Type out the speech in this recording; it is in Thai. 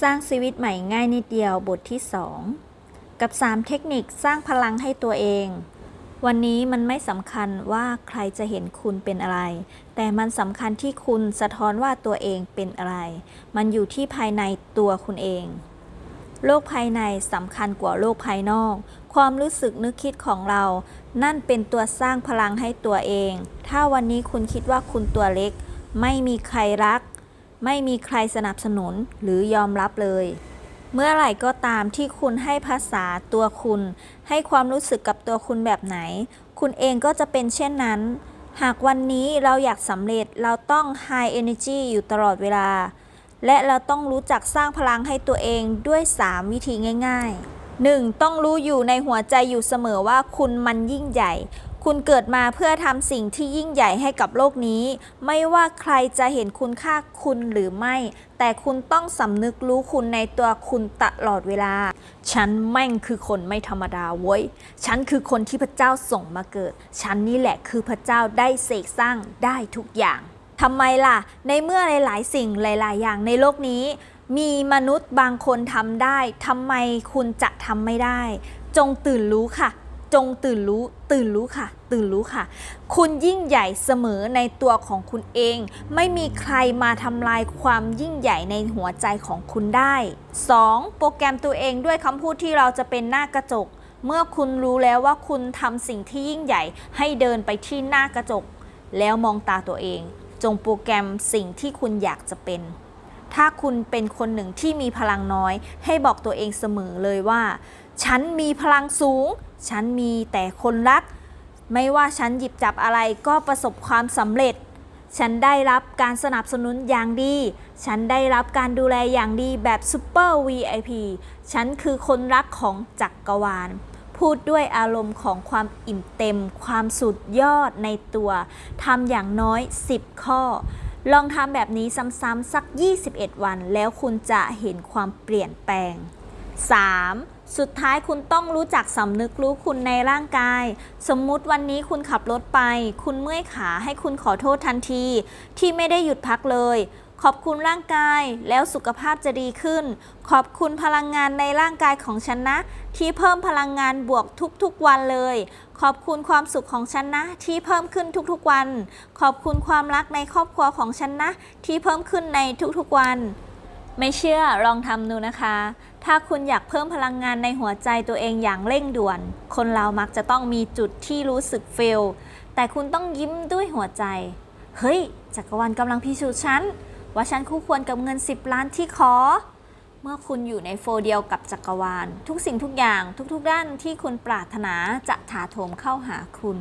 สร้างชีวิตใหม่ง่ายนิดเดียวบทที่ 2 กับ 3 เทคนิคสร้างพลังให้ตัวเอง วันนี้มันไม่สำคัญว่าใครจะเห็นคุณเป็นอะไร แต่มันสำคัญที่คุณสะท้อนว่าตัวเองเป็นอะไร มันอยู่ที่ภายในตัวคุณเอง โลกภายในสำคัญกว่าโลกภายนอก ความรู้สึกนึกคิดของเรา นั่นเป็นตัวสร้างพลังให้ตัวเอง ถ้าวันนี้คุณคิดว่าคุณตัวเล็ก ไม่มีใครรัก ไม่มีใครสนับสนุนหรือยอมรับเลย เมื่อไหร่ก็ตามที่คุณให้ภาษาตัวคุณ ให้ความรู้สึกกับตัวคุณแบบไหน คุณเองก็จะเป็นเช่นนั้น หากวันนี้เราอยากสำเร็จเราต้อง high energy อยู่ตลอดเวลา และเราต้องรู้จักสร้างพลังให้ตัวเองด้วย 3 วิธีง่าย ๆ 1. ต้องรู้อยู่ในหัวใจอยู่เสมอว่าคุณมันยิ่งใหญ่ คุณเกิดมาเพื่อทำสิ่งที่ยิ่งใหญ่ให้กับโลกนี้ ไม่ว่าใครจะเห็นคุณค่าคุณหรือไม่ แต่คุณต้องสำนึกรู้คุณในตัวคุณตลอดเวลา ฉันแม่งคือคนไม่ธรรมดาเว้ย ฉันคือคนที่พระเจ้าส่งมาเกิด ฉันนี่แหละคือพระเจ้าได้เสกสร้างได้ทุกอย่างทำไมล่ะ ในเมื่อหลาย ๆ สิ่งหลาย ๆ อย่างในโลกนี้ มีมนุษย์บางคนทำได้ทำไมคุณจะทำไม่ได้ จงตื่นรู้ค่ะ จงตื่นรู้ตื่นรู้ค่ะ ตื่นรู้ค่ะ คุณยิ่งใหญ่เสมอในตัวของคุณเอง ไม่มีใครมาทำลายความยิ่งใหญ่ในหัวใจของคุณได้ 2. โปรแกรมตัวเองด้วยคำพูดที่เราจะเป็นหน้ากระจก เมื่อคุณรู้แล้วว่าคุณทำสิ่งที่ยิ่งใหญ่ ให้เดินไปที่หน้ากระจก แล้วมองตาตัวเอง จงโปรแกรมสิ่งที่คุณอยากจะเป็น ถ้าคุณเป็นคนหนึ่งที่มีพลังน้อย ให้บอกตัวเองเสมอเลยว่า ฉันมีพลังสูง ฉันมีแต่คนรัก ไม่ว่าฉันหยิบจับอะไรก็ประสบความสำเร็จ ฉันได้รับการสนับสนุนอย่างดี ฉันได้รับการดูแลอย่างดีแบบซูเปอร์ VIP ฉันคือคนรักของจักรวาล พูดด้วยอารมณ์ของความอิ่มเต็ม ความสุดยอดในตัวทำอย่างน้อย 10 ข้อลองทำแบบนี้ซ้ำๆสัก 21 วัน แล้วคุณจะเห็นความเปลี่ยนแปลง 3. สุดท้ายคุณต้องรู้จักสำนึกรู้คุณในร่างกาย สมมุติวันนี้คุณขับรถไป คุณเมื่อยขาให้คุณขอโทษทันที ที่ไม่ได้หยุดพักเลย ขอบคุณร่างกายแล้วสุขภาพจะดีขึ้น ขอบคุณพลังงานในร่างกายของฉันนะ ที่เพิ่มพลังงานบวกทุกๆวันเลย ขอบคุณความสุขของฉันนะ ที่เพิ่มขึ้นทุกๆวัน ขอบคุณความรักในครอบครัวของฉันนะ ที่เพิ่มขึ้นในทุกๆวัน ไม่เชื่อลองทำดูนะคะ ถ้าคุณอยากเพิ่มพลังงานในหัวใจตัวเองอย่างเร่งด่วน คนเรามักจะต้องมีจุดที่รู้สึกเฟล แต่คุณต้องยิ้มด้วยหัวใจ เฮ้ย จักรวาลกำลังพิสูจน์ฉัน ว่าฉันคู่ควรกับเงิน 10 ล้านที่ขอ เมื่อคุณอยู่ในโฟเดียวกับจักรวาล ทุกสิ่งทุกอย่างทุกๆด้านที่คุณปรารถนาจะถาโถมเข้าหาคุณ